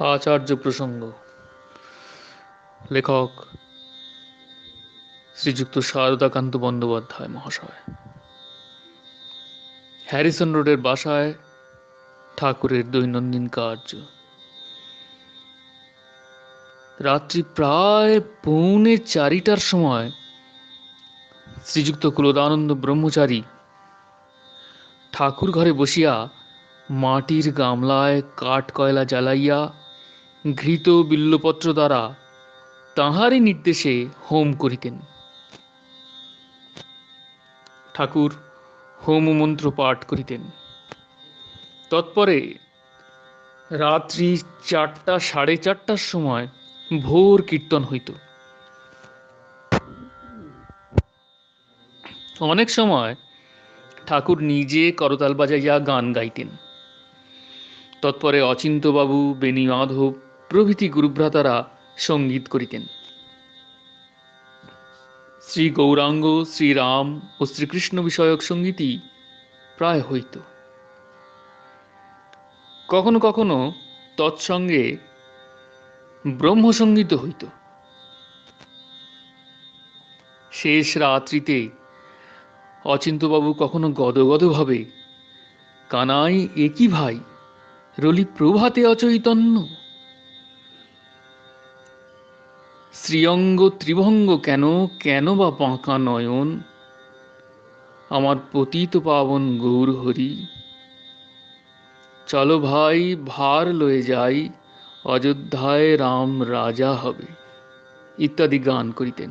আচার্য প্রসঙ্গ। লেখক শ্রীযুক্ত শারদাকান্ত বন্দ্যোপাধ্যায় মহাশয়। হ্যারিসন রোডের বাসায় ঠাকুরের দৈনন্দিন কার্য। রাত্রি প্রায় পৌনে চারিটার সময় শ্রীযুক্ত কুলদানন্দ ব্রহ্মচারী ঠাকুর ঘরে বসিয়া মাটির গামলায় কাঠ কয়লা জ্বালাইয়া ঘৃত বিল্লপত্র দ্বারা তাঁহারই নির্দেশে হোম করিতেন। ঠাকুর হোম মন্ত্র পাঠ করিতেন। তৎপরে রাত্রি চারটা সাড়ে চারটার সময় ভোর কীর্তন হইত। অনেক সময় ঠাকুর নিজে করতাল বাজাইয়া গান গাইতেন। তৎপরে অচিন্ত্যবাবু বেণী মাধব প্রভৃতি গুরুভ্রাতারা সংগীত করিতেন। শ্রী গৌরাঙ্গ শ্রীরাম ও শ্রীকৃষ্ণ বিষয়ক সঙ্গীতই প্রায় হইত। কখনো কখনো তৎসঙ্গে ব্রহ্মসঙ্গীত হইত। শেষ রাত্রিতে অচিন্ত্যবাবু কখনো গদগদভাবে, কানাই একই ভাই, রলি প্রভাতে অচৈতন্য? শ্রীঅঙ্গ ত্রিভঙ্গ কেন কেন বা বাঁকা নয়ন? আমার পতিত পাবন গৌর হরি। চলো ভাই, ভার লয়ে যাই, অযোধ্যায় রাম রাজা হবে, ইত্যাদি গান করিতেন।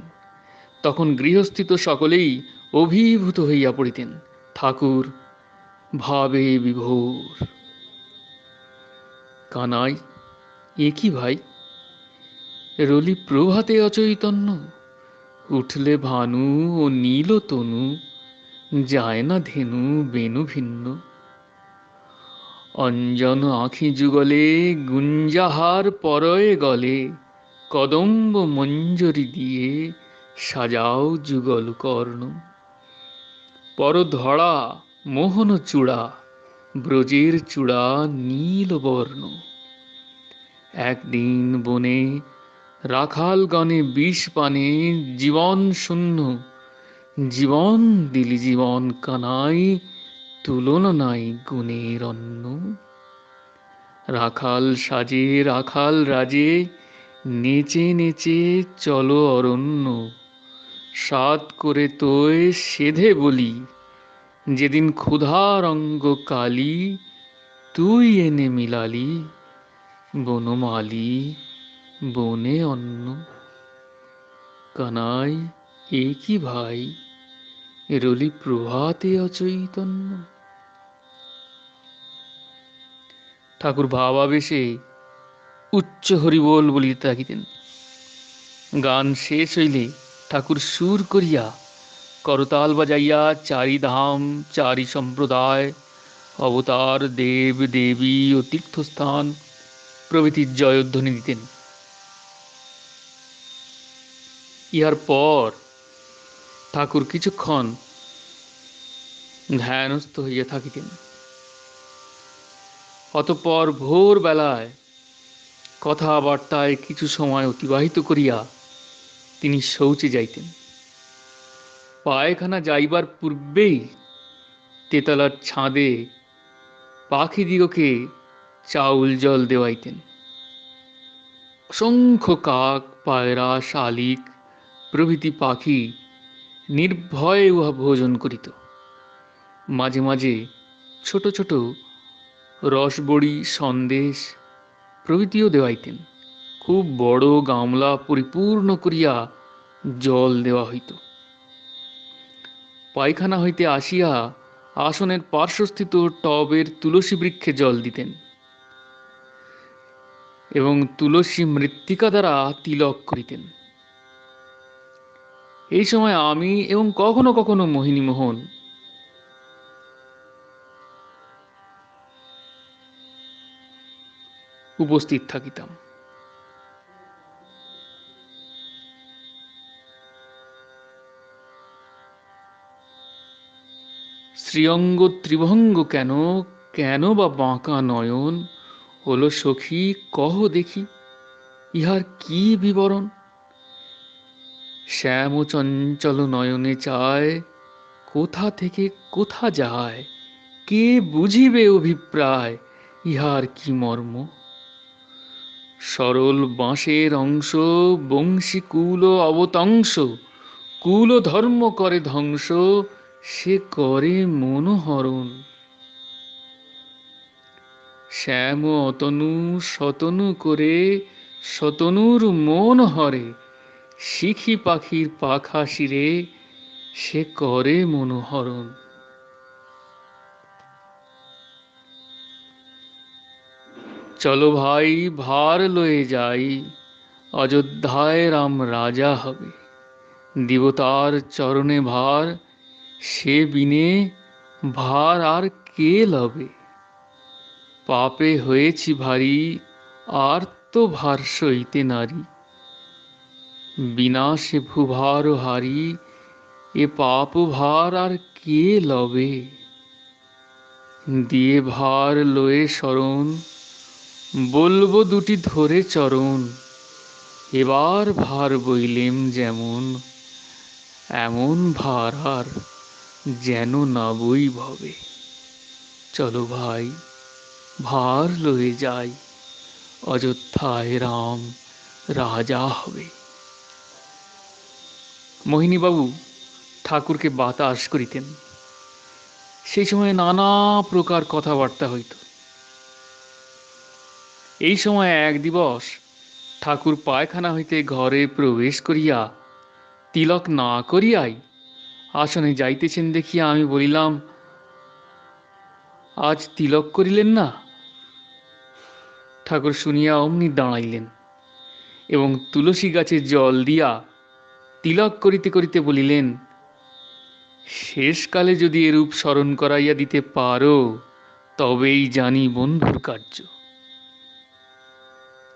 তখন গৃহস্থিত সকলেই অভিভূত হইয়া পড়িতেন, ঠাকুর ভাবে বিভোর। কানাই, এ কি ভাই? রলি প্রভাতে অচৈতন্য। উঠলে ভানু ও নীল তনু, যায় না ধেনু বেনু ভিন্ন। অঞ্জন আখি যুগলে, গুঞ্জাহার পরয়ে গলে, কদম্ব মঞ্জরি দিয়ে সাজাও যুগল কর্ণ। পর ধরা মোহন চূড়া, ব্রজের চূড়া নীল বর্ণ। একদিন বনে রাখাল গণে বিষ পানে, জীবন শূন্য। জীবন দিলি জীবন কানাই তুলনা নাই গুণের অন্য রাখাল সাজে, রাখাল রাজে, নেচে নেচে চলো অরণ্য। সাত করে তোয় সেধে বলি, যেদিন ক্ষুধার অঙ্গ কালি, তুই এনে মিলালি, বনমালি। বনে অন্ন কানাই, এ কি ভাই? রলি প্রভাতে অচৈতন্য। ঠাকুর ভাবাবেশে উচ্চ হরিবোল বলিতে থাকিতেন। গান শেষ হইলে ঠাকুর সুর করিয়া করতাল বাজাইয়া চারি ধাম, চারি সম্প্রদায়, অবতার, দেব, দেবী ও তীর্থস্থান প্রভৃতির জয়ধ্বনি দিতেন। ইহার পর ঠাকুর কিছুক্ষণ ধ্যানস্থ হইয়া থাকিতেন। অতঃপর ভোরবেলায় কথাবার্তায় কিছু সময় অতিবাহিত করিয়া তিনি শৌচে যাইতেন। পায়খানা যাইবার পূর্বেই তেতলার ছাদে পাখিদিগকে চাউল জল দেওয়াইতেন। অসংখ্য কাক, পায়রা, শালিক প্রভৃতি পাখি নির্ভয়ে উহা ভোজন করিত। মাঝে মাঝে ছোট ছোট রসবড়ি সন্দেশ প্রভৃতিও দেওয়াইতেন। খুব বড় গামলা পরিপূর্ণ করিয়া জল দেওয়া হইত। পায়খানা হইতে আসিয়া আসনের পার্শ্বস্থিত টবের তুলসী বৃক্ষে জল দিতেন এবং তুলসী মৃত্তিকা দ্বারা তিলক করিতেন। এই সময় আমি এবং কখনো কখনো মোহিনী মোহন। উপস্থিত থাকিতাম। শ্রীঅঙ্গ ত্রিভঙ্গ কেন কেন বা বাঁকা নয়ন, হলো সখী, কহ দেখি, ইহার কি বিবরণ? শ্যাম চঞ্চল নয়নে চায়, কোথা থেকে কোথা যায়, কে বুঝিবে অভিপ্রায়, ইহার কি মর্ম? সরল বাঁশের অংশ বংশী কুল অবতংশ, কুল ধর্ম করে ধ্বংস, সে করে মনোহরণ। শ্যাম অতনু, শতনু করে, শতনুর মন হরে শিখি পাখির পাখা শিরে সে করে মনোহরণ। চলো ভাই, ভার লয়ে যাই, অযোধ্যায় রাম রাজা হবে। দেবতার চরণে ভার, সে বিনে ভার আর কে লবে? পাপে হয়েছি ভারী, আর তো ভার সইতে নারী। বিনাশে ভুভার হারি, এ পাপ ভার আর কে লবে? দিয়ে ভার লয়ে শরণ, বলব দুটি ধরে চরণ, এবার ভার বইলেম যেমন, এমন ভার আর যেন না বই ভবে। চলো ভাই, ভার লয়ে যাই, অযোধ্যায় রাম রাজা হবে। মোহিনীবাবু ঠাকুরকে বাতাস করিতেন। সেই সময় নানা প্রকার কথাবার্তা হইত। এই সময় এক দিবস ঠাকুর পায়খানা হইতে ঘরে প্রবেশ করিয়া তিলক না করিয়াই আসনে যাইতেছেন দেখিয়া আমি বলিলাম, আজ তিলক করিলেন না? ঠাকুর শুনিয়া অমনি দাঁড়াইলেন এবং তুলসী গাছে জল দিয়া তিলক করিতে করিতে বলিলেন, শেষকালে যদি এরূপ স্মরণ করাইয়া দিতে পারো, তবেই জানি বন্ধুর কার্য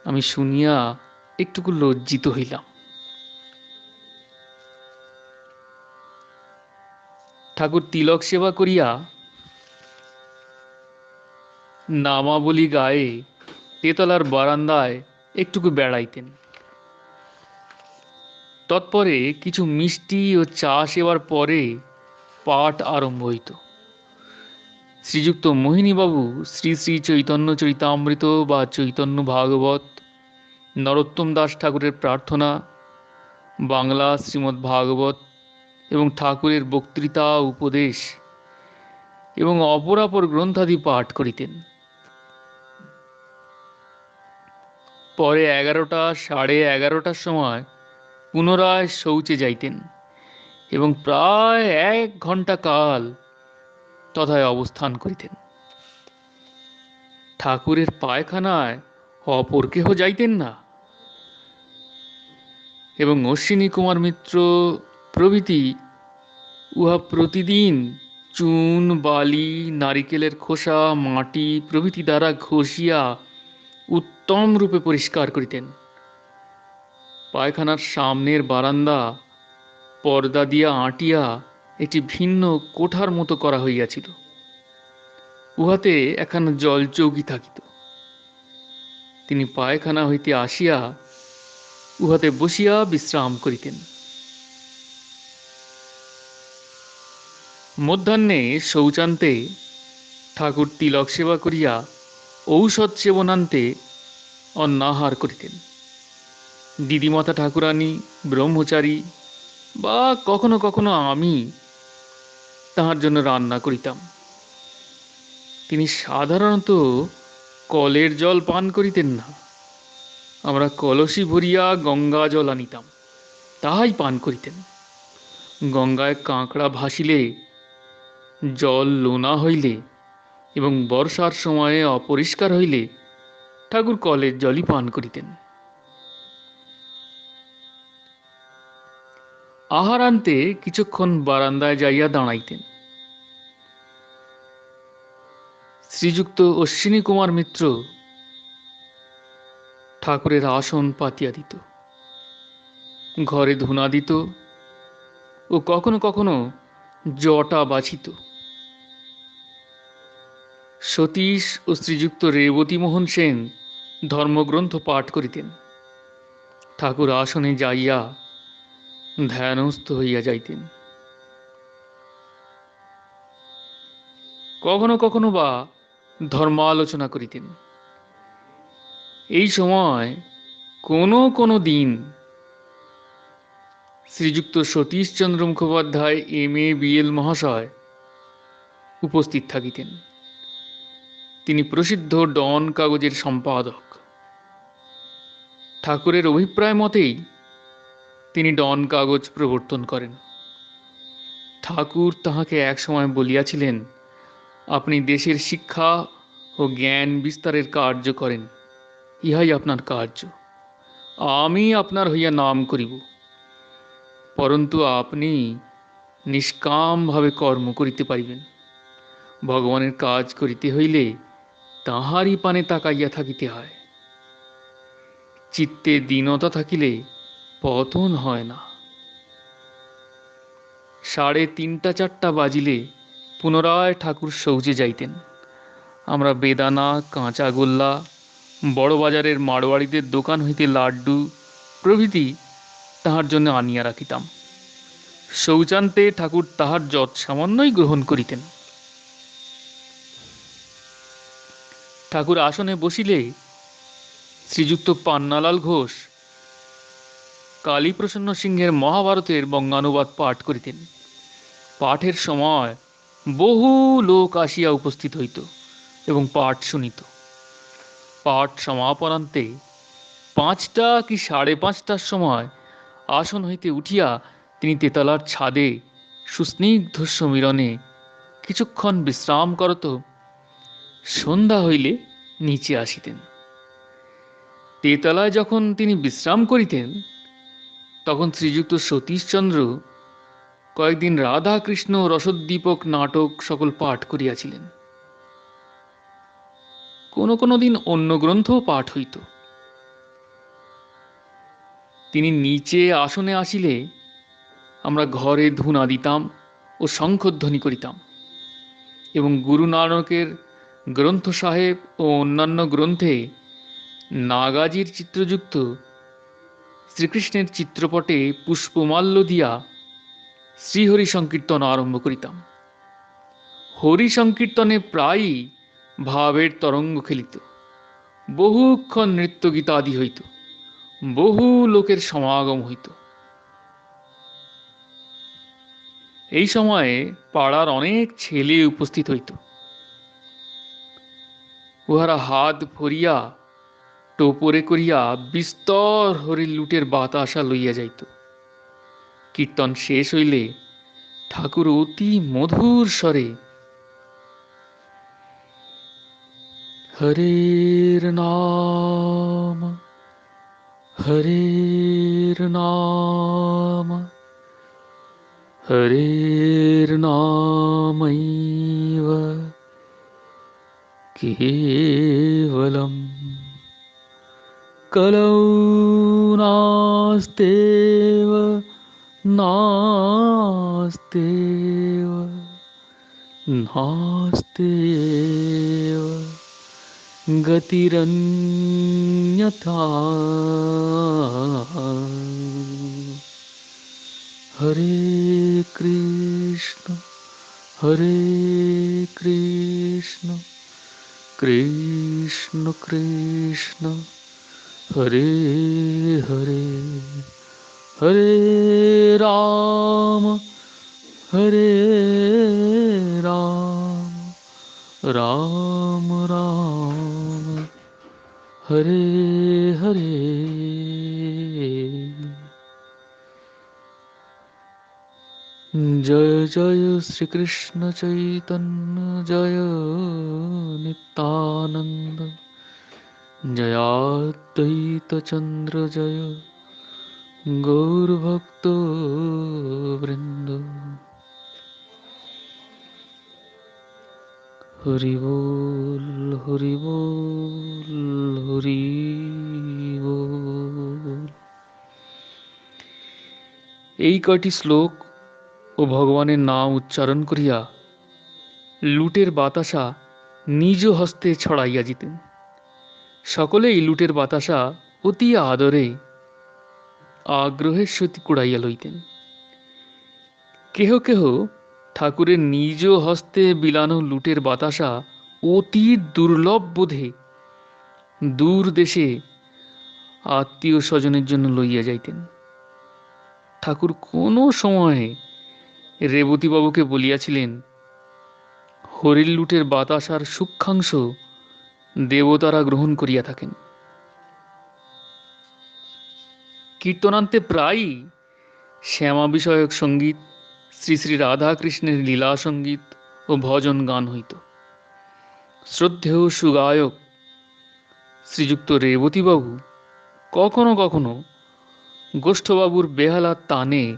আমি শুনিয়া একটুকু লজ্জিত হইলাম। ঠাকুর তিলক সেবা করিয়া নামাবলী গায়ে তেতলার বারান্দায় একটুকু বেড়াইতেন। তৎপরে কিছু মিষ্টি ও চা সেবার পরে পাঠ আরম্ভ হইত। শ্রীযুক্ত মোহিনীবাবু শ্রী শ্রী চৈতন্য চরিতামৃত বা চৈতন্য ভাগবত, নরোত্তম দাস ঠাকুরের প্রার্থনা, বাংলা শ্রীমদ্ ভাগবত এবং ঠাকুরের বক্তৃতা, উপদেশ এবং অপরাপর গ্রন্থাদি পাঠ করিতেন। পরে এগারোটা, সাড়ে এগারোটার সময় পুনরায় শৌচে যাইতেন এবং প্রায় এক ঘণ্টা কাল তথায় অবস্থান করিতেন। ঠাকুরের পায়খানায় অপর কেহ যাইতেন না। এবং অশ্বিনী কুমার মিত্র প্রভৃতি উহা প্রতিদিন চুন, বালি, নারিকেলের খোসা, মাটি প্রভৃতি দ্বারা ঘষিয়া উত্তম রূপে পরিষ্কার করিতেন। পায়খানার সামনের বারান্দা, পর্দা দিয়া আঁটিয়া একটি ভিন্ন কোঠার মতো করা হইয়াছিল। উহাতে একখানা জল চৌকি থাকিত। তিনি পায়খানা হইতে আসিয়া উহাতে বসিয়া বিশ্রাম করিতেন। মধ্যাহ্নে শৌচান্তে ঠাকুর তিলক সেবা করিয়া ঔষধ সেবনান্তে অন্নাহার করিতেন। দিদিমাতা ঠাকুরানী, ব্রহ্মচারী বা কখনো কখনো আমি তাহার জন্য রান্না করিতাম। তিনি সাধারণত কলের জল পান করিতেন না। আমরা কলসি ভরিয়া গঙ্গা জল আনিতাম, তাহাই পান করিতেন। গঙ্গায় কাঁকড়া ভাসিলে, জল লোনা হইলে এবং বর্ষার সময়ে অপরিষ্কার হইলে ঠাকুর কলের জলই পান করিতেন। আহার আনতে কিছুক্ষণ বারান্দায় যাইয়া দাঁড়াইতেন। শ্রীযুক্ত অশ্বিনী কুমার মিত্র ঠাকুরের আসন পাতিয়া দিত। ঘরে ধুনা দিত ও কখনো কখনো জটা বাছিত সতীশ ও শ্রীযুক্ত রেবতী মোহন সেন ধর্মগ্রন্থ পাঠ করিতেন। ঠাকুর আসনে যাইয়া ধ্যানস্থ হইয়া যাইতেন। কখনো কখনো বা ধর্মালোচনা করিতেন। এই সময় কোনো কোনো দিন শ্রীযুক্ত Satishchandra Mukhopadhyay, M A BL মহাশয় উপস্থিত থাকিতেন। তিনি প্রসিদ্ধ ডন কাগজের সম্পাদক। ঠাকুরের অভিপ্রায় মতেই তিনি ডন কাগজ প্রবর্তন করেন। ঠাকুর তাহাকে একসময় বলিয়াছিলেন, আপনি দেশের শিক্ষা ও জ্ঞান বিস্তারের কার্য করেন, ইহাই আপনার কার্য। আমি আপনার হইয়া নাম করিব। পরন্তু আপনি নিষ্কামভাবে কর্ম করিতে পারিবেন। ভগবানের কাজ করিতে হইলে তাহারই পানে তাকাইয়া থাকিতে হয়। চিত্তে দীনতা থাকিলে পতন হয় না। সাড়ে তিনটা চারটা বাজিলে পুনরায় ঠাকুর শৌচে যাইতেন। আমরা বেদানা কাঁচা গোল্লা বড় বাজারের মারোয়াড়িদের দোকান হইতে লাড্ডু প্রভৃতি তাহার জন্য আনিয়া রাখিতাম। শৌচান্তে ঠাকুর তাহার যৎ সামান্যই গ্রহণ করিতেন। ঠাকুর আসনে বসিলে শ্রীযুক্ত পান্নালাল ঘোষ কালীপ্রসন্ন সিংহের মহাভারতের বঙ্গানুবাদ পাঠ করিতেন। পাঠের সময় বহু লোক আসিয়া উপস্থিত হইত এবং পাঠ শুনিত। পাঠ সমাপনান্তে পাঁচটা কি সাড়ে পাঁচটার সময় আসন হইতে উঠিয়া তিনি তেতলার ছাদে সুস্নিগ্ধ সমীরণে কিছুক্ষণ বিশ্রাম করত। সন্ধ্যা হইলে নিচে আসিতেন। তেতলায় যখন তিনি বিশ্রাম করিতেন তখন শ্রীযুক্ত সতীশচন্দ্র কয়েকদিন রাধা কৃষ্ণ রসোদ্দীপক নাটক সকল পাঠ করিয়াছিলেন। কোনো কোনো দিন অন্য গ্রন্থও পাঠ হইত। তিনি নিচে আসনে আসিলে আমরা ঘরে ধুনা দিতাম ও শঙ্খধ্বনি করিতাম এবং গুরু নানকের গ্রন্থ সাহেব ও অন্যান্য গ্রন্থে নাগাজির চিত্রযুক্ত শ্রীকৃষ্ণের চিত্রপটে পুষ্পমাল্য দিয়া শ্রীহরি সংকীর্তন আরম্ভ করিতাম। হরি সংকীর্তনে প্রায়ই ভাবের তরঙ্গ খেলিত। বহুক্ষণ নৃত্য গীতাদি হইত। বহু লোকের সমাগম হইত। এই সময়ে পাড়ার অনেক ছেলে উপস্থিত হইত। উহারা হাত ভরিয়া টোপরে করিয়া বিস্তর হরি লুটের বাতাসা লইয়া যাইত। কীর্তন শেষ হইলে ঠাকুর অতি মধুর স্বরে, হরের নাম হরের নাম, হরের নামৈব কেবলম কলৌ নাস্তেব নাস্তেব নাস্তেব গতিরন্যথা হরে কৃষ্ণ হরে কৃষ্ণ কৃষ্ণ কৃষ্ণ হরে হরে হরে রাম হরে রাম রাম রাম হরে হরে জয় জয় শ্রীকৃষ্ণ চৈতন্য জয় নিত্যানন্দ জয়াদ্বৈত চন্দ্র জয় গৌরভক্ত বৃন্দ হরি বল হরি বল হরি এই কয়টি শ্লোক ও ভগবানের নাম উচ্চারণ করিয়া লুটের বাতাসা নিজ হস্তে ছড়াইয়া দিতেন সকলেই লুটের বাতাসা অতি আদরে আগ্রহের সহিত কুড়াইয়া লইতেন। কেহ কেহ ঠাকুরের নিজ হস্তে বিলানো লুটের বাতাসা অতি দুর্লভ বোধে দূর দেশে আত্মীয় স্বজনের জন্য লইয়া যাইতেন। ঠাকুর কোনো সময়ে রেবতীবাবুকে বলিয়াছিলেন, হরির লুটের বাতাসার সূক্ষ্মাংশ দেবতারা গ্রহণ করিয়া থাকেন। কীর্তনান্তে প্রায়ই শ্যামা বিষয়ক সংগীত, শ্রী শ্রী রাধাকৃষ্ণের লীলা সংগীত ও ভজন গান হইত। শ্রদ্ধেয় সুগায়ক শ্রীযুক্ত রেবতীবাবু কখনো কখনো গোষ্ঠবাবুর বেহালা তানে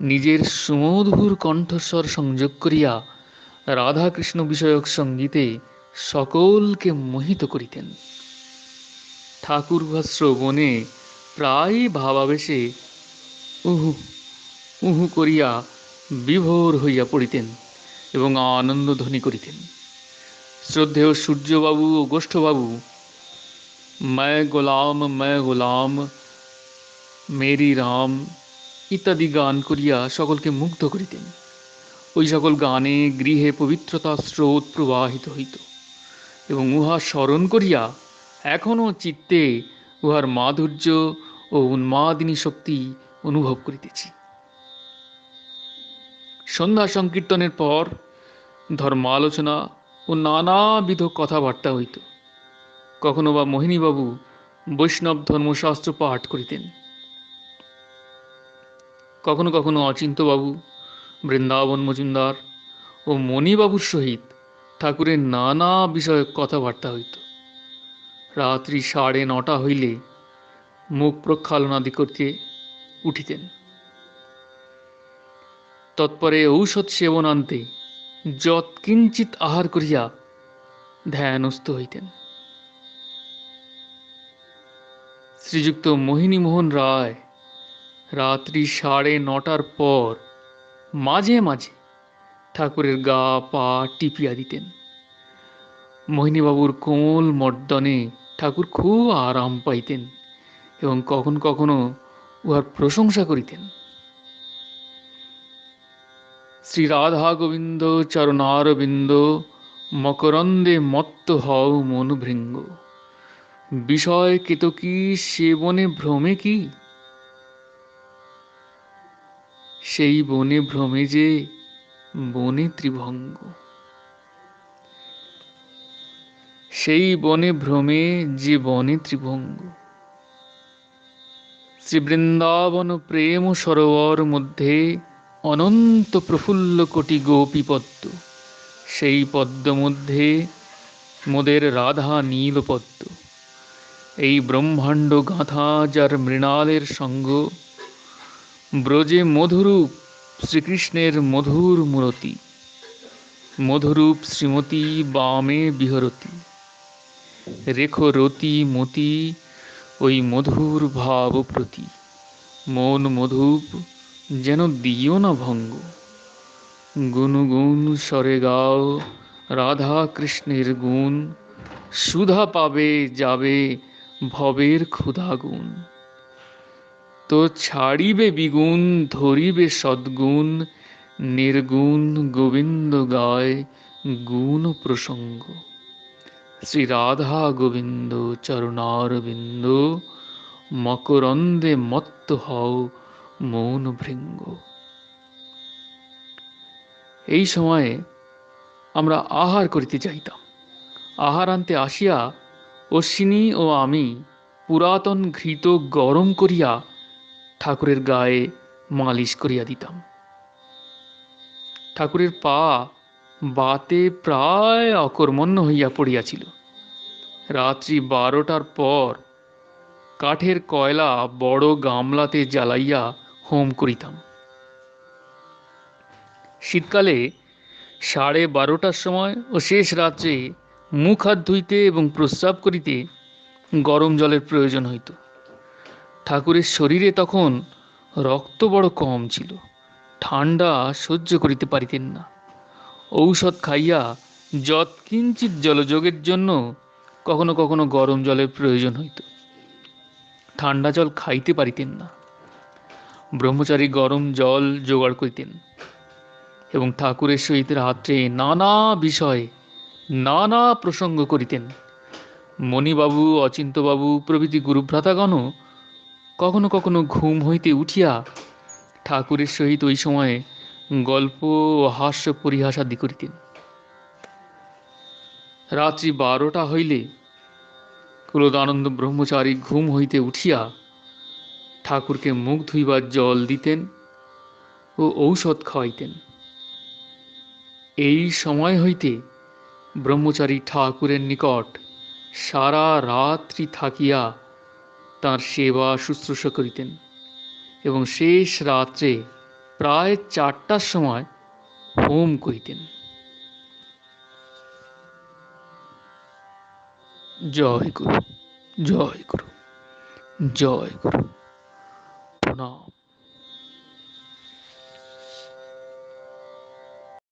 নিজের সুমধুর কণ্ঠস্বর সংযোগ করিয়া রাধাকৃষ্ণ বিষয়ক সঙ্গীতে সকলকে মোহিত করিতেন। ঠাকুর বা শ্রবণে প্রায় ভাবাবেশে উহু উহু করিয়া বিভোর হইয়া পড়িতেন এবং আনন্দ ধ্বনি করিতেন। শ্রদ্ধেয় সূর্যবাবু ও গোষ্ঠবাবু मैं গোলাম मैं গোলাম, মেরি রাম ইত্যাদি গান করিয়া সকলকে মুগ্ধ করিতেন। ওই সকল গানে গৃহে পবিত্রতা স্রোত প্রবাহিত হইত। এবং উহা স্মরণ করিয়া এখনও চিত্তে উহার মাধুর্য ও উন্মাদিনী শক্তি অনুভব করিতেছি। সন্ধ্যা সংকীর্তনের পর ধর্মালোচনা ও নানাবিধ কথাবার্তা হইত। কখনো বা মোহিনীবাবু বৈষ্ণব ধর্মশাস্ত্র পাঠ করিতেন। কখনো কখনো অচিন্তবাবু, বৃন্দাবন মজুমদার ও মণিবাবুর সহিত ঠাকুরের নানা বিষয়ে কথাবার্তা হইত। রাত্রি সাড়ে নটা হইলে মুখ প্রক্ষালনাদি করতে উঠিতেন। তৎপরে ঔষধ সেবনান্তে যৎকিঞ্চিত আহার করিয়া ধ্যানস্থ হইতেন। শ্রীযুক্ত মোহিনীমোহন রায় রাত্রি সাড়ে নটার পর মাঝে মাঝে ঠাকুরের গা পা টিপিয়া দিতেন। মোহিনীবাবুর কোমল মর্দনে ঠাকুর খুব আরাম পাইতেন এবং কখন কখনো উহার প্রশংসা করিতেন। শ্রী রাধা গোবিন্দ চরণারবিন্দ, মকরন্দে মত্ত হও মন ভৃঙ্গ বিষয় কেতকী সে বনে ভ্রমে কি? সেই বনে ভ্রমে যে বনে ত্রিভঙ্গ। সেই বনে ভ্রমে যে বনে ত্রিভঙ্গ। শ্রী বৃন্দাবন প্রেম সরোবর মধ্যে অনন্ত প্রফুল্ল কোটি গোপী পদ্ম সেই পদ্ম মধ্যে মোদের রাধা নীল পদ্ম এই ব্রহ্মাণ্ড গাঁথা যার মৃণালের সঙ্গ, ব্রজে মধুরূপ শ্রীকৃষ্ণের মধুর মূরতি। মধুরূপ শ্রীমতী বামে বিহরতি। রেখো রতি মতি, ওই মধুর ভাব প্রতি। মন মধুপ, যেন দিও না ভঙ্গ। গুনগুন স্বরে গাও, রাধা কৃষ্ণের গুণ। সুধা পাবে, যাবে ভবের ক্ষুধাগুণ তো ছাড়িবে বিগুণ, ধরিবে সদ্গুণ। নির্গুণ গোবিন্দ গায় গুণ প্রসঙ্গ। শ্রী রাধা গোবিন্দ চরণারবিন্দ মকরন্দে মত্ত হও মৌন ভৃঙ্গ। এই সময়ে আমরা আহার করিতে যাইতাম। আহার আনতে আসিয়া অশ্বিনী ও আমি পুরাতন ঘৃত গরম করিয়া ঠাকুরের গায়ে মালিশ করিয়া দিতাম। ঠাকুরের পা বাতে প্রায় অকর্মণ্য হইয়া পড়িয়াছিল। রাত্রি বারোটার পর কাঠের কয়লা বড় গামলাতে জ্বালাইয়া হোম করিতাম। শীতকালে সাড়ে বারোটার সময় ও শেষ রাত্রে মুখ হাত ধুইতে এবং প্রস্রাব করিতে গরম জলের প্রয়োজন হইত। ঠাকুরের শরীরে তখন রক্ত বড় কম ছিল। ঠান্ডা সহ্য করিতে পারিতেন না। ঔষধ খাইয়া যৎকিঞ্চিত জলযোগের জন্য কখনো কখনো গরম জলের প্রয়োজন হইত। ঠান্ডা জল খাইতে পারিতেন না। ব্রহ্মচারী গরম জল জোগাড় করিতেন এবং ঠাকুরের সহিত রাত্রে নানা বিষয়ে, নানা প্রসঙ্গ করিতেন। মণিবাবু, অচিন্তবাবু, প্রভৃতি গুরুভ্রাতাগণও কখনো কখনো ঘুম হইতে উঠিয়া ঠাকুরের সহিত ওই সময়ে গল্প ও হাস্য পরিহাসাদি করিতেন রাত্রি বারোটা হইলে কুলদানন্দ ব্রহ্মচারী ঘুম হইতে উঠিয়া ঠাকুরকে মুখ ধুইবার জল দিতেন ও ঔষধ খাওয়াইতেন। এই সময় হইতে ব্রহ্মচারী ঠাকুরের নিকট সারা রাত্রি থাকিয়া তার সেবা শুশ্রূষা করিতেন এবং শেষ রাত্রে প্রায় চারটার সময় হোম করিতেন জয় গুরু জয় গুরু জয় গুরু। প্রণাম।